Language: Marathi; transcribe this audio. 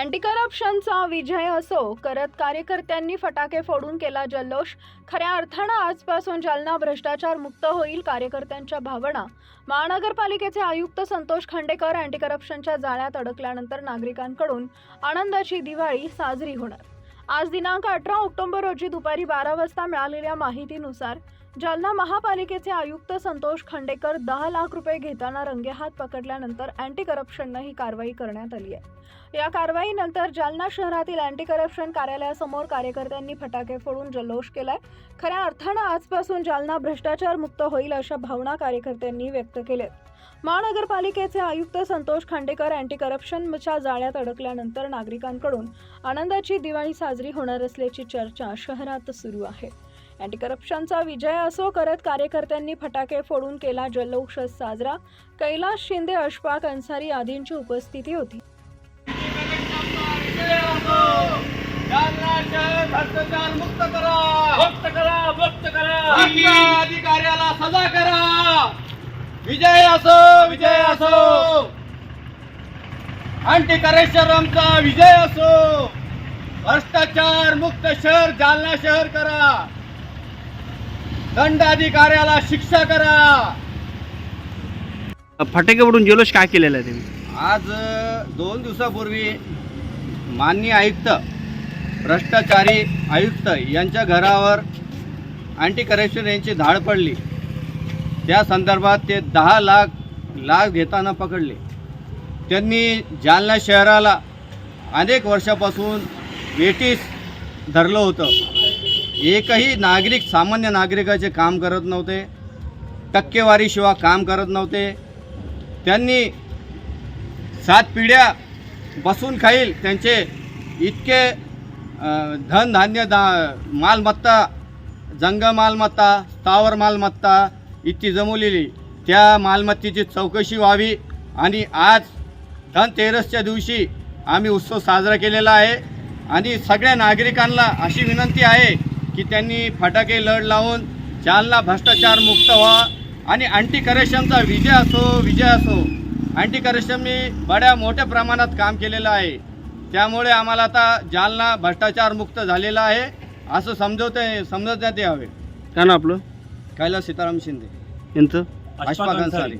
अँटी करप्शनचा विजय असो करत कार्यकर्त्यांनी फटाके फोडून केला जल्लोष. खऱ्या अर्थानं आजपासून जालना भ्रष्टाचार मुक्त होईल कार्यकर्त्यांच्या भावना. महानगरपालिकेचे आयुक्त संतोष खांडेकर अँटी करप्शनच्या जाळ्यात अडकल्यानंतर नागरिकांकडून आनंदाची दिवाळी साजरी होणार. आज दिनांक अठरा ऑक्टोबर रोजी दुपारी बारा वाजता मिळालेल्या माहितीनुसार जालना महापालिकेचे आयुक्त संतोष खांडेकर दहा लाख रुपये घेताना रंगेहात पकडल्यानंतर अँटी करप्शननं ही कारवाई करण्यात आली आहे. या कारवाईनंतर जालना शहरातील अँटी करप्शन कार्यालयासमोर कार्यकर्त्यांनी फटाके फोडून जल्लोष केलाय. खऱ्या अर्थानं आजपासून जालना भ्रष्टाचार मुक्त होईल अशा भावना कार्यकर्त्यांनी व्यक्त केल्यात. महानगरपालिकेचे आयुक्त संतोष खांडेकर अँटी करप्शनच्या जाळ्यात अडकल्यानंतर नागरिकांकडून आनंदाची दिवाळी साजरी होणार असल्याची चर्चा शहरात सुरू आहे. अँटी करप्शनचा विजय असो करत कार्यकर्त्यांनी फटाके फोडून केला जल्लोष साजरा. कैलास शिंदे अशफाक अन्सारी आदींची उपस्थिती होती जालना शहर भ्रष्टाचार मुक्त करा. मुक्त करा मुक्त करा. अधिकाऱ्याला सजा करा. विजय असो विजय असो. अँटी करप्शनचा विजय असो. भ्रष्टाचार मुक्त शहर जालना शहर करा. दंड अधिकाऱ्याला शिक्षा करा. फटाके उडून जल्लोष काय केलेला आहे तुम्ही? आज दोन दिवसापूर्वी माननीय आयुक्त भ्रष्टाचारी आयुक्त यांच्या घरावर अँटी करप्शन यांची धाड पडली. त्या संदर्भात ते दहा लाख लाख घेताना पकडले. त्यांनी जालना शहराला अनेक वर्षापासून वेटीस धरलं होतं. एकही नागरिक सामान्य नागरिकाचे काम करत नव्हते. टक्केवारीशिवाय काम करत नव्हते. त्यांनी सात पिढ्या बसून खाईल त्यांचे इतके धन धनधान्य दा मालमत्ता जंग मालमत्ता स्थावर मालमत्ता इतकी जमवलेली त्या मालमत्तेची चौकशी व्हावी आणि आज धनतेरसच्या दिवशी आम्ही उत्सव साजरा केलेला आहे आणि सगळ्या नागरिकांना अशी विनंती आहे की त्यांनी फटाके लढ लावून जालना भ्रष्टाचार मुक्त व्हा आणि अँटी करप्शनचा विजय असो विजय असो अँटी करप्शन मी बड्या मोठ्या प्रमाणात काम केलेलं आहे त्यामुळे आम्हाला आता जालना भ्रष्टाचार मुक्त झालेला आहे. असं समजवते समजण्यात यावे. काय ना आपलं? कैलास सीताराम शिंदे. यांचं? अशफाक अन्सारी